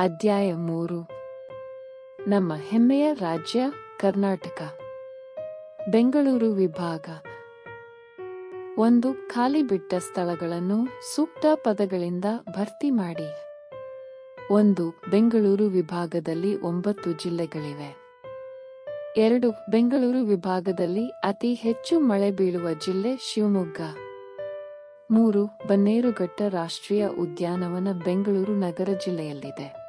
ಅಧ್ಯಾಯ ಮೂರು. ನಮ್ಮ ಹೆಮ್ಮೆಯ ರಾಜ್ಯ ಕರ್ನಾಟಕ. ಬೆಂಗಳೂರು ವಿಭಾಗ. ಒಂದು ಖಾಲಿ ಬಿಟ್ಟ ಸ್ಥಳಗಳನ್ನು ಸೂಕ್ತ ಪದಗಳಿಂದ ಭರ್ತಿ ಮಾಡಿ. ಒಂದು ಬೆಂಗಳೂರು ವಿಭಾಗದಲ್ಲಿ ಒಂಬತ್ತು ಜಿಲ್ಲೆಗಳಿವೆ. ಎರಡು ಬೆಂಗಳೂರು ವಿಭಾಗದಲ್ಲಿ ಅತಿ ಹೆಚ್ಚು ಮಳೆ ಬೀಳುವ ಜಿಲ್ಲೆ ಶಿವಮೊಗ್ಗ. ಮೂರು ಬನ್ನೇರುಘಟ್ಟ ರಾಷ್ಟ್ರೀಯ ಉದ್ಯಾನವನ ಬೆಂಗಳೂರು ನಗರ ಜಿಲ್ಲೆಯಲ್ಲಿದೆ.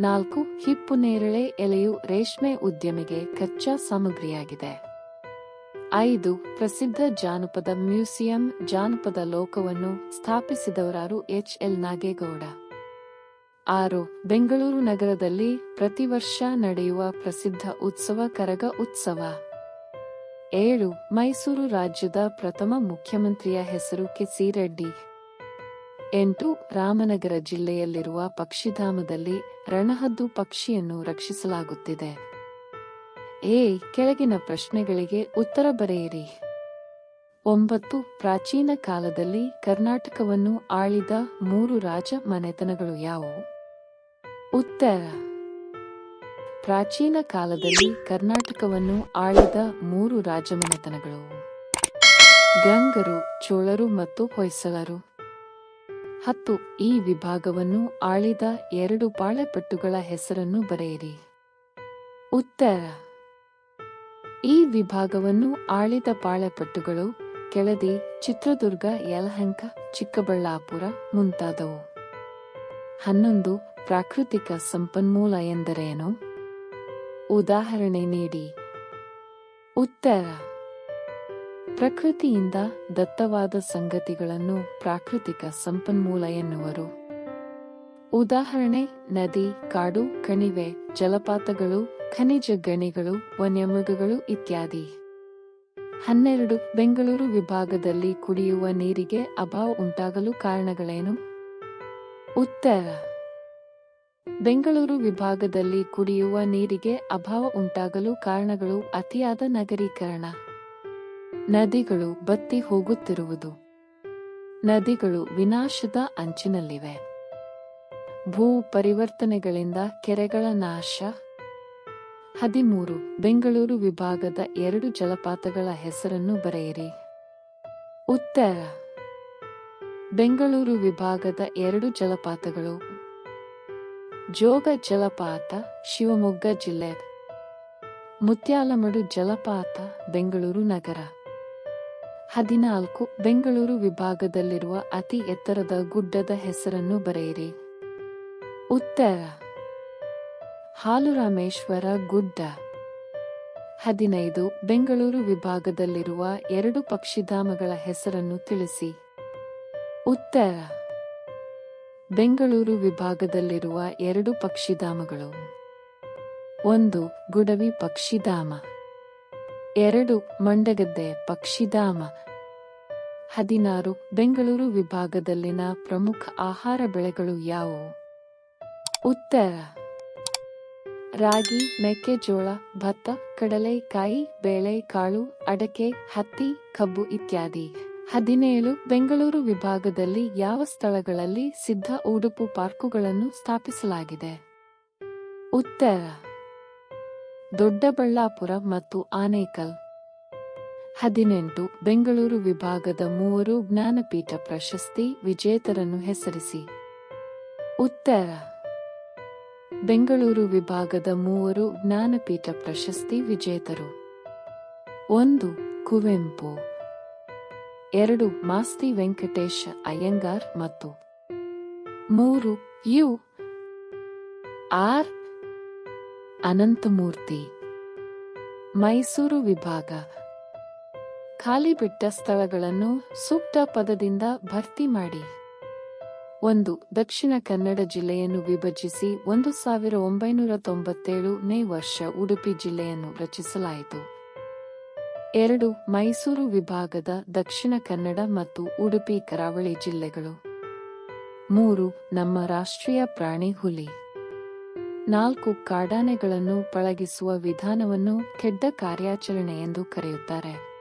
ನಾಲ್ಕು, ಹಿಪ್ಪು ನೇರಳೆ ಎಲೆಯು ರೇಷ್ಮೆ ಉದ್ಯಮಿಗೆ ಕಚ್ಚಾ ಸಾಮಗ್ರಿಯಾಗಿದೆ. ಐದು, ಪ್ರಸಿದ್ಧ ಜಾನಪದ ಮ್ಯೂಸಿಯಂ, ಜಾನಪದ ಲೋಕವನ್ನು ಸ್ಥಾಪಿಸಿದವರಾರು ಎಚ್. ಎಲ್. ನಾಗೇಗೌಡ. ಆರು, ಬೆಂಗಳೂರು ನಗರದಲ್ಲಿ ಪ್ರತಿ ವರ್ಷ ನಡೆಯುವ ಪ್ರಸಿದ್ಧ ಉತ್ಸವ ಕರಗ ಉತ್ಸವ. ಏಳು, ಮೈಸೂರು ರಾಜ್ಯದ ಪ್ರಥಮ ಮುಖ್ಯಮಂತ್ರಿಯ ಹೆಸರು ಸಿ. ರೆಡ್ಡಿ. ಎಂಟು, ರಾಮನಗರ ಜಿಲ್ಲೆಯಲ್ಲಿರುವ ಪಕ್ಷಿಧಾಮದಲ್ಲಿ ರಣಹದ್ದು ಪಕ್ಷಿಯನ್ನು ರಕ್ಷಿಸಲಾಗುತ್ತಿದೆ. ಎ ಕೆಳಗಿನ ಪ್ರಶ್ನೆಗಳಿಗೆ ಉತ್ತರ ಬರೆಯಿರಿ. ಒಂಬತ್ತು, ಪ್ರಾಚೀನ ಕಾಲದಲ್ಲಿ ಕರ್ನಾಟಕವನ್ನು ಆಳಿದ ಮೂರು ರಾಜ ಮನೆತನಗಳು ಯಾವುವು? ಉತ್ತರ, ಪ್ರಾಚೀನ ಕಾಲದಲ್ಲಿ ಕರ್ನಾಟಕವನ್ನು ಆಳಿದ ಮೂರು ರಾಜಮನೆತನಗಳು ಗಂಗರು, ಚೋಳರು ಮತ್ತು ಹೊಯ್ಸಳರು. ಹತ್ತು, ಈ ವಿಭಾಗವನ್ನು ಆಳಿದ ಎರಡು ಪಾಳೆಪಟ್ಟುಗಳ ಹೆಸರನ್ನು ಬರೆಯಿರಿ. ಉತ್ತರ. ಈ ವಿಭಾಗವನ್ನು ಆಳಿದ ಪಾಳೆಪಟ್ಟುಗಳು ಕೆಳದಿ ಚಿತ್ರದುರ್ಗ, ಯಲಹಂಕ, ಚಿಕ್ಕಬಳ್ಳಾಪುರ ಮುಂತಾದವು. ಹನ್ನೊಂದು, ಪ್ರಾಕೃತಿಕ ಸಂಪನ್ಮೂಲ ಎಂದರೇನು? ಉದಾಹರಣೆ ನೀಡಿ. ಉತ್ತರ. ಪ್ರಕೃತಿಯಿಂದ ದತ್ತವಾದ ಸಂಗತಿಗಳನ್ನು ಪ್ರಾಕೃತಿಕ ಸಂಪನ್ಮೂಲ ಎನ್ನುವರು. ಉದಾಹರಣೆ, ನದಿ, ಕಾಡು, ಕಣಿವೆ, ಜಲಪಾತಗಳು, ಖನಿಜ ಗಣಿಗಳು, ವನ್ಯಮೃಗಗಳು ಇತ್ಯಾದಿ. ಹನ್ನೆರಡು, ಬೆಂಗಳೂರು ವಿಭಾಗದಲ್ಲಿ ಕುಡಿಯುವ ನೀರಿಗೆ ಅಭಾವ ಉಂಟಾಗಲು ಕಾರಣಗಳೇನು? ಉತ್ತರ. ಬೆಂಗಳೂರು ವಿಭಾಗದಲ್ಲಿ ಕುಡಿಯುವ ನೀರಿಗೆ ಅಭಾವ ಉಂಟಾಗಲು ಕಾರಣಗಳು ಅತಿಯಾದ ನಗರೀಕರಣ. ನದಿಗಳು ಬತ್ತಿ ಹೋಗುತ್ತಿರುವುದು. ನದಿಗಳು ವಿನಾಶದ ಅಂಚಿನಲ್ಲಿವೆ. ಭೂ ಪರಿವರ್ತನೆಗಳಿಂದ ಕೆರೆಗಳ ನಾಶ. ಹದಿಮೂರು, ಬೆಂಗಳೂರು ವಿಭಾಗದ ಎರಡು ಜಲಪಾತಗಳ ಹೆಸರನ್ನು ಬರೆಯಿರಿ. ಉತ್ತರ. ಬೆಂಗಳೂರು ವಿಭಾಗದ ಎರಡು ಜಲಪಾತಗಳು. ಜೋಗ ಜಲಪಾತ, ಶಿವಮೊಗ್ಗ ಜಿಲ್ಲೆ. ಮುತ್ಯಾಲಮಡು ಜಲಪಾತ, ಬೆಂಗಳೂರು ನಗರ. ಹದಿನಾಲ್ಕು, ಬೆಂಗಳೂರು ವಿಭಾಗದಲ್ಲಿರುವ ಅತಿ ಎತ್ತರದ ಗುಡ್ಡದ ಹೆಸರನ್ನು ಬರೆಯಿರಿ. ಉತ್ತರ, ಹಾಲುರಾಮೇಶ್ವರ ಗುಡ್ಡ. ಹದಿನೈದು, ಬೆಂಗಳೂರು ವಿಭಾಗದಲ್ಲಿರುವ ಎರಡು ಪಕ್ಷಿಧಾಮಗಳ ಹೆಸರನ್ನು ತಿಳಿಸಿ. ಉತ್ತರ, ಬೆಂಗಳೂರು ವಿಭಾಗದಲ್ಲಿರುವ ಎರಡು ಪಕ್ಷಿಧಾಮಗಳು. ಒಂದು, ಗುಡವಿ ಪಕ್ಷಿಧಾಮ. ಎರಡು ಮಂಡಗದ್ದೆ ಪಕ್ಷಿಧಾಮ. ಹದಿನಾರು ಬೆಂಗಳೂರು ವಿಭಾಗದಲ್ಲಿನ ಪ್ರಮುಖ ಆಹಾರ ಬೆಳೆಗಳು ಯಾವುವು? ಉತ್ತರ. ರಾಗಿ, ಮೆಕ್ಕೆಜೋಳ, ಭತ್ತ, ಕಡಲೆಕಾಯಿ, ಬೇಳೆಕಾಳು, ಅಡಕೆ, ಹತ್ತಿ, ಕಬ್ಬು ಇತ್ಯಾದಿ. ಹದಿನೇಳು ಬೆಂಗಳೂರು ವಿಭಾಗದಲ್ಲಿ ಯಾವ ಸ್ಥಳಗಳಲ್ಲಿ ಸಿದ್ಧ ಉಡುಪು ಪಾರ್ಕುಗಳನ್ನು ಸ್ಥಾಪಿಸಲಾಗಿದೆ? ಉತ್ತರ. ದೊಡ್ಡಬಳ್ಳಾಪುರ ಮತ್ತು ಆನೇಕಲ್. ಹದಿನೆಂಟು, ಬೆಂಗಳೂರು ವಿಭಾಗದ ಮೂವರು ಜ್ಞಾನಪೀಠ ಪ್ರಶಸ್ತಿ ವಿಜೇತರನ್ನು ಹೆಸರಿಸಿ. ಉತ್ತರ. ಬೆಂಗಳೂರು ವಿಭಾಗದ ಮೂವರು ಜ್ಞಾನಪೀಠ ಪ್ರಶಸ್ತಿ ವಿಜೇತರು. ಒಂದು, ಕುವೆಂಪು. ಎರಡು, ಮಾಸ್ತಿ ವೆಂಕಟೇಶ ಅಯ್ಯಂಗಾರ್ ಮತ್ತು. ಮೂರು, ಯು. ಆರ್. ಅನಂತಮೂರ್ತಿ. ಮೈಸೂರು ವಿಭಾಗ. ಖಾಲಿ ಬಿಟ್ಟ ಸ್ಥಳಗಳನ್ನು ಸೂಕ್ತ ಪದದಿಂದ ಭರ್ತಿ ಮಾಡಿ. ಒಂದು, ದಕ್ಷಿಣ ಕನ್ನಡ ಜಿಲ್ಲೆಯನ್ನು ವಿಭಜಿಸಿ ಒಂದು ಸಾವಿರ ಒಂಬೈನೂರ ತೊಂಬತ್ತೇಳನೇ ವರ್ಷ ಉಡುಪಿ ಜಿಲ್ಲೆಯನ್ನು ರಚಿಸಲಾಯಿತು. ಎರಡು, ಮೈಸೂರು ವಿಭಾಗದ ದಕ್ಷಿಣ ಕನ್ನಡ ಮತ್ತು ಉಡುಪಿ ಕರಾವಳಿ ಜಿಲ್ಲೆಗಳು. ಮೂರು, ನಮ್ಮ ರಾಷ್ಟ್ರೀಯ ಪ್ರಾಣಿ ಹುಲಿ. ನಾಲ್ಕು ಕಾಡಾನೆಗಳನ್ನು ಪಳಗಿಸುವ ವಿಧಾನವನ್ನು ಕೆಡ್ಡ ಕಾರ್ಯಾಚರಣೆ ಎಂದು ಕರೆಯುತ್ತಾರೆ.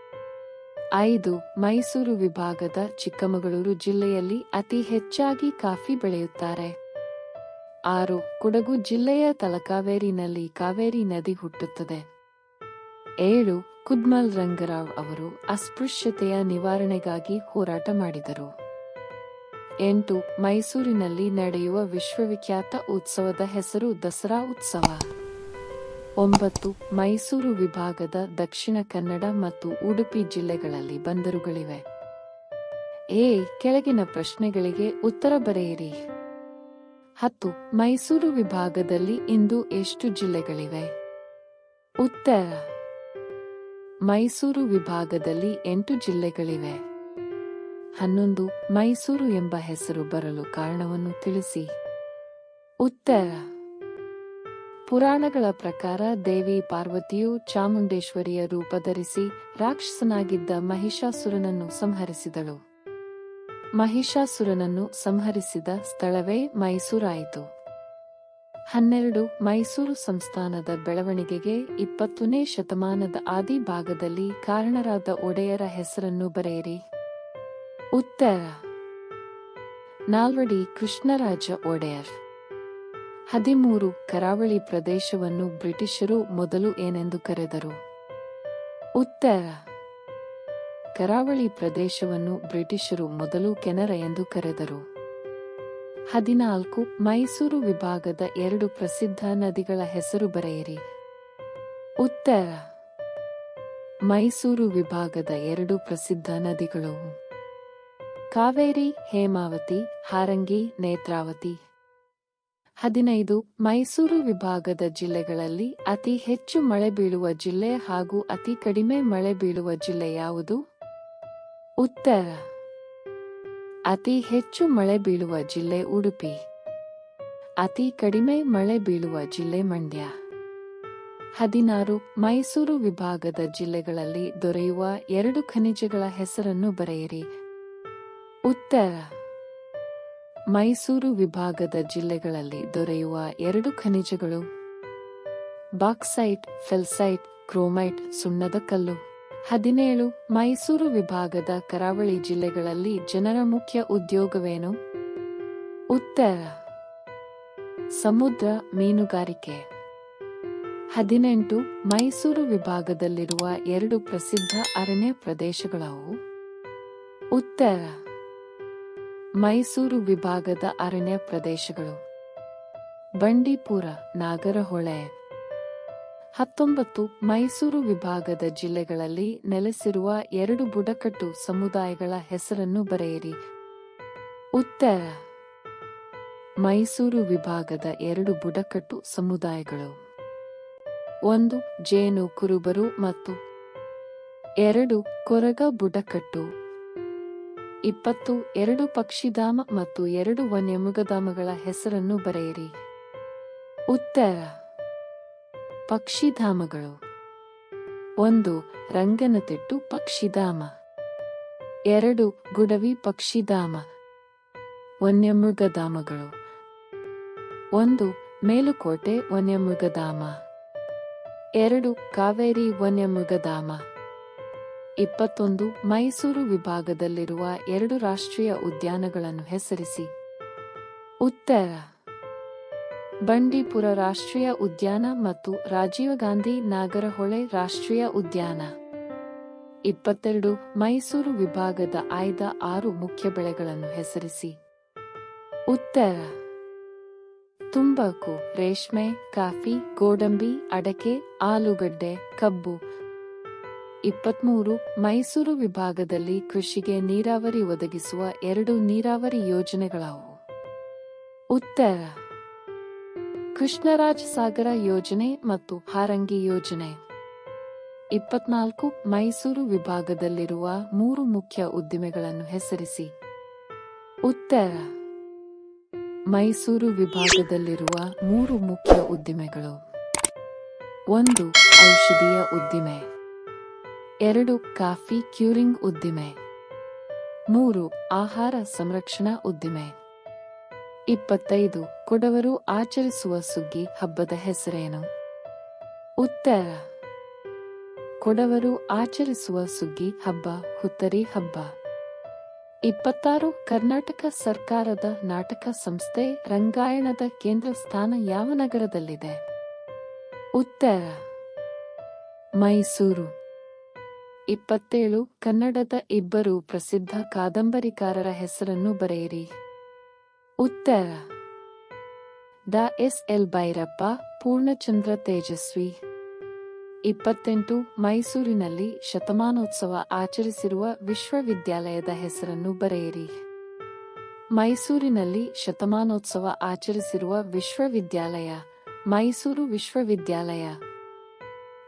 ಐದು, ಮೈಸೂರು ವಿಭಾಗದ ಚಿಕ್ಕಮಗಳೂರು ಜಿಲ್ಲೆಯಲ್ಲಿ ಅತಿ ಹೆಚ್ಚಾಗಿ ಕಾಫಿ ಬೆಳೆಯುತ್ತಾರೆ. ಆರು, ಕೊಡಗು ಜಿಲ್ಲೆಯ ತಲಕಾವೇರಿನಲ್ಲಿ ಕಾವೇರಿ ನದಿ ಹುಟ್ಟುತ್ತದೆ. ಏಳು, ಕುದ್ಮಲ್ ರಂಗರಾವ್ ಅವರು ಅಸ್ಪೃಶ್ಯತೆಯ ನಿವಾರಣೆಗಾಗಿ ಹೋರಾಟ ಮಾಡಿದರು. ಎಂಟು, ಮೈಸೂರಿನಲ್ಲಿ ನಡೆಯುವ ವಿಶ್ವವಿಖ್ಯಾತ ಉತ್ಸವದ ಹೆಸರು ದಸರಾ ಉತ್ಸವ. ಒಂಬತ್ತು, ಮೈಸೂರು ವಿಭಾಗದ ದಕ್ಷಿಣ ಕನ್ನಡ ಮತ್ತು ಉಡುಪಿ ಜಿಲ್ಲೆಗಳಲ್ಲಿ ಬಂದರುಗಳಿವೆ. ಎ ಕೆಳಗಿನ ಪ್ರಶ್ನೆಗಳಿಗೆ ಉತ್ತರ ಬರೆಯಿರಿ. ಹತ್ತು, ಮೈಸೂರು ವಿಭಾಗದಲ್ಲಿ ಇಂದು ಎಷ್ಟು ಜಿಲ್ಲೆಗಳಿವೆ? ಉತ್ತರ. ಮೈಸೂರು ವಿಭಾಗದಲ್ಲಿ ಎಂಟು ಜಿಲ್ಲೆಗಳಿವೆ. ಹನ್ನೊಂದು ಮೈಸೂರು ಎಂಬ ಹೆಸರು ಬರಲು ಕಾರಣವನ್ನು ತಿಳಿಸಿ. ಉತ್ತರ. ಪುರಾಣಗಳ ಪ್ರಕಾರ ದೇವಿ ಪಾರ್ವತಿಯು ಚಾಮುಂಡೇಶ್ವರಿಯ ರೂಪ ಧರಿಸಿ ರಾಕ್ಷಸನಾಗಿದ್ದ ಮಹಿಷಾಸುರನನ್ನು ಸಂಹರಿಸಿದಳು. ಮಹಿಷಾಸುರನನ್ನು ಸಂಹರಿಸಿದ ಸ್ಥಳವೇ ಮೈಸೂರಾಯಿತು. ಹನ್ನೆರಡು ಮೈಸೂರು ಸಂಸ್ಥಾನದ ಬೆಳವಣಿಗೆಗೆ ಇಪ್ಪತ್ತನೇ ಶತಮಾನದ ಆದಿ ಭಾಗದಲ್ಲಿ ಕಾರಣರಾದ ಒಡೆಯರ ಹೆಸರನ್ನು ಬರೆಯಿರಿ. ಉತ್ತರ. ನಾಲ್ವಡಿ ಕೃಷ್ಣರಾಜ ಒಡೆಯರ್. ಹದಿಮೂರು ಕರಾವಳಿ ಪ್ರದೇಶವನ್ನು ಬ್ರಿಟಿಷರು ಮೊದಲು ಏನೆಂದು ಕರೆದರು? ಉತ್ತರ. ಕರಾವಳಿ ಪ್ರದೇಶವನ್ನು ಬ್ರಿಟಿಷರು ಮೊದಲು ಕೆನರ ಎಂದು ಕರೆದರು. ಹದಿನಾಲ್ಕು ಮೈಸೂರು ವಿಭಾಗದ ಎರಡು ಪ್ರಸಿದ್ಧ ನದಿಗಳ ಹೆಸರು ಬರೆಯಿರಿ. ಉತ್ತರ. ಮೈಸೂರು ವಿಭಾಗದ ಎರಡು ಪ್ರಸಿದ್ಧ ನದಿಗಳು. ಕಾವೇರಿ, ಹೇಮಾವತಿ, ಹಾರಂಗಿ, ನೇತ್ರಾವತಿ. ಹದಿನೈದು, ಮೈಸೂರು ವಿಭಾಗದ ಜಿಲ್ಲೆಗಳಲ್ಲಿ ಅತಿ ಹೆಚ್ಚು ಮಳೆ ಬೀಳುವ ಜಿಲ್ಲೆ ಹಾಗೂ ಅತಿ ಕಡಿಮೆ ಮಳೆ ಬೀಳುವ ಜಿಲ್ಲೆ ಯಾವುದು? ಉತ್ತರ. ಅತಿ ಹೆಚ್ಚು ಮಳೆ ಬೀಳುವ ಜಿಲ್ಲೆ ಉಡುಪಿ. ಅತಿ ಕಡಿಮೆ ಮಳೆ ಬೀಳುವ ಜಿಲ್ಲೆ ಮಂಡ್ಯ. ಹದಿನಾರು, ಮೈಸೂರು ವಿಭಾಗದ ಜಿಲ್ಲೆಗಳಲ್ಲಿ ದೊರೆಯುವ ಎರಡು ಖನಿಜಗಳ ಹೆಸರನ್ನು ಬರೆಯಿರಿ. ಉತ್ತರ. ಮೈಸೂರು ವಿಭಾಗದ ಜಿಲ್ಲೆಗಳಲ್ಲಿ ದೊರೆಯುವ ಎರಡು ಖನಿಜಗಳು. ಬಾಕ್ಸೈಟ್, ಫೆಲ್ಸೈಟ್, ಕ್ರೋಮೈಟ್, ಸುಣ್ಣದ ಕಲ್ಲು. ಹದಿನೇಳು. ಮೈಸೂರು ವಿಭಾಗದ ಕರಾವಳಿ ಜಿಲ್ಲೆಗಳಲ್ಲಿ ಜನರ ಮುಖ್ಯ ಉದ್ಯೋಗವೇನು? ಉತ್ತರ. ಸಮುದ್ರ ಮೀನುಗಾರಿಕೆ. ಹದಿನೆಂಟು. ಮೈಸೂರು ವಿಭಾಗದಲ್ಲಿರುವ ಎರಡು ಪ್ರಸಿದ್ಧ ಅರಣ್ಯ ಪ್ರದೇಶಗಳವು? ಉತ್ತರ. ಮೈಸೂರು ವಿಭಾಗದ ಅರಣ್ಯ ಪ್ರದೇಶಗಳು. ಬಂಡೀಪುರ, ನಾಗರಹೊಳೆ. ಹತ್ತೊಂಬತ್ತು, ಮೈಸೂರು ವಿಭಾಗದ ಜಿಲ್ಲೆಗಳಲ್ಲಿ ನೆಲೆಸಿರುವ ಎರಡು ಬುಡಕಟ್ಟು ಸಮುದಾಯಗಳ ಹೆಸರನ್ನು ಬರೆಯಿರಿ. ಉತ್ತರ. ಮೈಸೂರು ವಿಭಾಗದ ಎರಡು ಬುಡಕಟ್ಟು ಸಮುದಾಯಗಳು. ಒಂದು, ಜೇನು ಕುರುಬರು ಮತ್ತು ಎರಡು, ಕೊರಗ ಬುಡಕಟ್ಟು. ಇಪ್ಪತ್ತು, ಎರಡು ಪಕ್ಷಿಧಾಮ ಮತ್ತು ಎರಡು ವನ್ಯಮೃಗಧಾಮಗಳ ಹೆಸರನ್ನು ಬರೆಯಿರಿ. ಉತ್ತರ. ಪಕ್ಷಿಧಾಮಗಳು. ಒಂದು ರಂಗನತಿಟ್ಟು ಪಕ್ಷಿಧಾಮ. ಎರಡು, ಗುಡವಿ ಪಕ್ಷಿಧಾಮ. ವನ್ಯಮೃಗಧಾಮಗಳು. ಒಂದು, ಮೇಲುಕೋಟೆ ವನ್ಯಮೃಗಧಾಮ. ಎರಡು, ಕಾವೇರಿ ವನ್ಯಮೃಗಧಾಮ. ಇಪ್ಪತ್ತೊಂದು ಮೈಸೂರು ವಿಭಾಗದಲ್ಲಿರುವ ಎರಡು ರಾಷ್ಟ್ರೀಯ ಉದ್ಯಾನಗಳನ್ನು ಹೆಸರಿಸಿ. ಉತ್ತರ. ಬಂಡೀಪುರ ರಾಷ್ಟ್ರೀಯ ಉದ್ಯಾನ ಮತ್ತು ರಾಜೀವ್ ಗಾಂಧಿ ನಾಗರಹೊಳೆ ರಾಷ್ಟ್ರೀಯ ಉದ್ಯಾನ. ಇಪ್ಪತ್ತೆರಡು ಮೈಸೂರು ವಿಭಾಗದ ಆಯ್ದ ಆರು ಮುಖ್ಯ ಬೆಳೆಗಳನ್ನು ಹೆಸರಿಸಿ. ಉತ್ತರ. ತುಂಬಾಕು, ರೇಷ್ಮೆ, ಕಾಫಿ, ಗೋಡಂಬಿ, ಅಡಕೆ, ಆಲೂಗಡ್ಡೆ, ಕಬ್ಬು ಇಪ್ಪತ್ಮೂರು, ಮೈಸೂರು ವಿಭಾಗದಲ್ಲಿ ಕೃಷಿಗೆ ನೀರಾವರಿ ಒದಗಿಸುವ ಎರಡು ನೀರಾವರಿ ಯೋಜನೆಗಳಾವು. ಉತ್ತರ. ಕೃಷ್ಣರಾಜ ಸಾಗರ ಯೋಜನೆ ಮತ್ತು ಹಾರಂಗಿ ಯೋಜನೆ. ಇಪ್ಪತ್ನಾಲ್ಕು, ಮೈಸೂರು ವಿಭಾಗದಲ್ಲಿರುವ ಮೂರು ಮುಖ್ಯ ಉದ್ದಿಮೆಗಳನ್ನು ಹೆಸರಿಸಿ. ಉತ್ತರ. ಮೈಸೂರು ವಿಭಾಗದಲ್ಲಿರುವ ಮೂರು ಮುಖ್ಯ ಉದ್ದಿಮೆಗಳು. ಒಂದು, ಔಷಧೀಯ ಉದ್ದಿಮೆ. ಎರಡು ಕಾಫಿ ಕ್ಯೂರಿಂಗ್ ಉದ್ದಿಮೆ. ಮೂರು ಆಹಾರ ಸಂರಕ್ಷಣಾ ಉದ್ದಿಮೆ. ಇಪ್ಪತ್ತೈದು ಕೊಡವರು ಆಚರಿಸುವ ಸುಗ್ಗಿ ಹಬ್ಬದ ಹೆಸರೇನು? ಉತ್ತರ. ಕೊಡವರು ಆಚರಿಸುವ ಸುಗ್ಗಿ ಹಬ್ಬ ಹುತ್ತರಿ ಹಬ್ಬ. ಇಪ್ಪತ್ತಾರು ಕರ್ನಾಟಕ ಸರ್ಕಾರದ ನಾಟಕ ಸಂಸ್ಥೆ ರಂಗಾಯಣದ ಕೇಂದ್ರ ಸ್ಥಾನ ಯಾವ ನಗರದಲ್ಲಿದೆ? ಉತ್ತರ. ಮೈಸೂರು. ಇಪ್ಪತ್ತೇಳು, ಕನ್ನಡದ ಇಬ್ಬರು ಪ್ರಸಿದ್ಧ ಕಾದಂಬರಿಕಾರರ ಹೆಸರನ್ನು ಬರೆಯಿರಿ. ಉತ್ತರ. ದ ಎಸ್ ಎಲ್ ಭೈರಪ್ಪ, ಪೂರ್ಣಚಂದ್ರ ತೇಜಸ್ವಿ. ಇಪ್ಪತ್ತೆಂಟು, ಮೈಸೂರಿನಲ್ಲಿ ಶತಮಾನೋತ್ಸವ ಆಚರಿಸಿರುವ ವಿಶ್ವವಿದ್ಯಾಲಯದ ಹೆಸರನ್ನು ಬರೆಯಿರಿ. ಮೈಸೂರಿನಲ್ಲಿ ಶತಮಾನೋತ್ಸವ ಆಚರಿಸಿರುವ ವಿಶ್ವವಿದ್ಯಾಲಯ, ಮೈಸೂರು ವಿಶ್ವವಿದ್ಯಾಲಯ.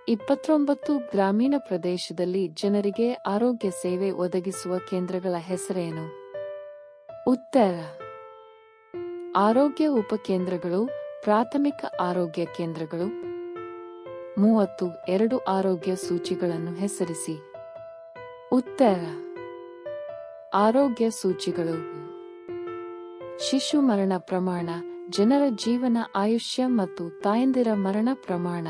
ಇಪ್ಪತ್ತೊಂಬತ್ತು ಗ್ರಾಮೀಣ ಪ್ರದೇಶದಲ್ಲಿ ಜನರಿಗೆ ಆರೋಗ್ಯ ಸೇವೆ ಒದಗಿಸುವ ಕೇಂದ್ರಗಳ ಹೆಸರೇನು? ಉತ್ತರ. ಆರೋಗ್ಯ ಉಪಕೇಂದ್ರಗಳು, ಪ್ರಾಥಮಿಕ ಆರೋಗ್ಯ ಕೇಂದ್ರಗಳು. ಮೂವತ್ತು, ಎರಡು ಆರೋಗ್ಯ ಸೂಚಿಗಳನ್ನು ಹೆಸರಿಸಿ. ಉತ್ತರ. ಆರೋಗ್ಯ ಸೂಚಿಗಳು. ಶಿಶು ಮರಣ ಪ್ರಮಾಣ, ಜನರ ಜೀವನ ಆಯುಷ್ಯ ಮತ್ತು ತಾಯಂದಿರ ಮರಣ ಪ್ರಮಾಣ.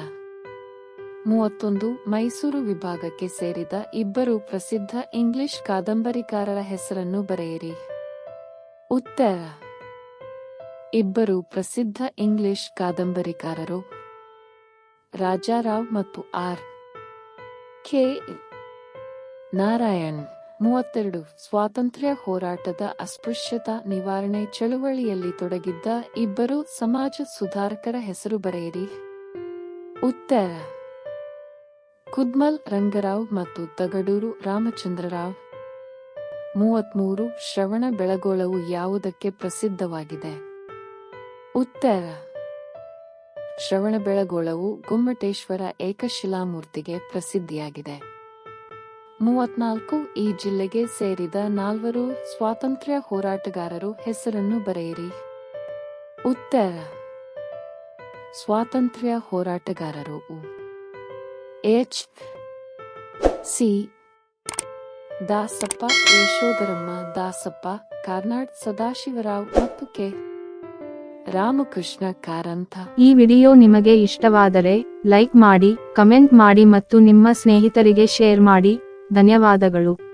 ಮೂವತ್ತೊಂದು ಮೈಸೂರು ವಿಭಾಗಕ್ಕೆ ಸೇರಿದ ಇಬ್ಬರು ಪ್ರಸಿದ್ಧ ಇಂಗ್ಲಿಷ್ ಕಾದಂಬರಿಕಾರರ ಹೆಸರನ್ನು ಬರೆಯಿರಿ. ಉತ್ತರ. ಇಬ್ಬರು ಪ್ರಸಿದ್ಧ ಇಂಗ್ಲಿಷ್ ಕಾದಂಬರಿಕಾರರು ರಾಜಾರಾವ್ ಮತ್ತು ಆರ್. ಕೆ. ನಾರಾಯಣ್. ಮೂವತ್ತೆರಡು ಸ್ವಾತಂತ್ರ್ಯ ಹೋರಾಟದ ಅಸ್ಪೃಶ್ಯತಾ ನಿವಾರಣೆ ಚಳುವಳಿಯಲ್ಲಿ ತೊಡಗಿದ್ದ ಇಬ್ಬರು ಸಮಾಜ ಸುಧಾರಕರ ಹೆಸರು ಬರೆಯಿರಿ. ಉತ್ತರ. ಕುದ್ಮಲ್ ರಂಗರಾವ್ ಮತ್ತು ತಗಡೂರು ರಾಮಚಂದ್ರರಾವ್. ಮೂವತ್ಮೂರು ಶ್ರವಣ ಬೆಳಗೋಳವು ಯಾವುದಕ್ಕೆ ಪ್ರಸಿದ್ಧವಾಗಿದೆ? ಉತ್ತರ. ಶ್ರವಣ ಬೆಳಗೋಳವು ಗುಮ್ಮಟೇಶ್ವರ ಏಕಶಿಲಾಮೂರ್ತಿಗೆ ಪ್ರಸಿದ್ಧಿಯಾಗಿದೆ. ಮೂವತ್ನಾಲ್ಕು ಈ ಜಿಲ್ಲೆಗೆ ಸೇರಿದ ನಾಲ್ವರು ಸ್ವಾತಂತ್ರ್ಯ ಹೋರಾಟಗಾರರು ಹೆಸರನ್ನು ಬರೆಯಿರಿ. ಉತ್ತರ. ಸ್ವಾತಂತ್ರ್ಯ ಹೋರಾಟಗಾರರು ಎಚ್ ಸಿ ದಾಸಪ್ಪ ಯಶೋಧರಮ್ಮ ದಾಸಪ್ಪ ಕಾರ್ನಾಡ್ ಸದಾಶಿವರಾವ್ ಮತ್ತು ಕೆ ರಾಮಕೃಷ್ಣ ಕಾರಂತ ಈ ವಿಡಿಯೋ ನಿಮಗೆ ಇಷ್ಟವಾದರೆ ಲೈಕ್ ಮಾಡಿ, ಕಮೆಂಟ್ ಮಾಡಿ ಮತ್ತು ನಿಮ್ಮ ಸ್ನೇಹಿತರಿಗೆ ಶೇರ್ ಮಾಡಿ. ಧನ್ಯವಾದಗಳು.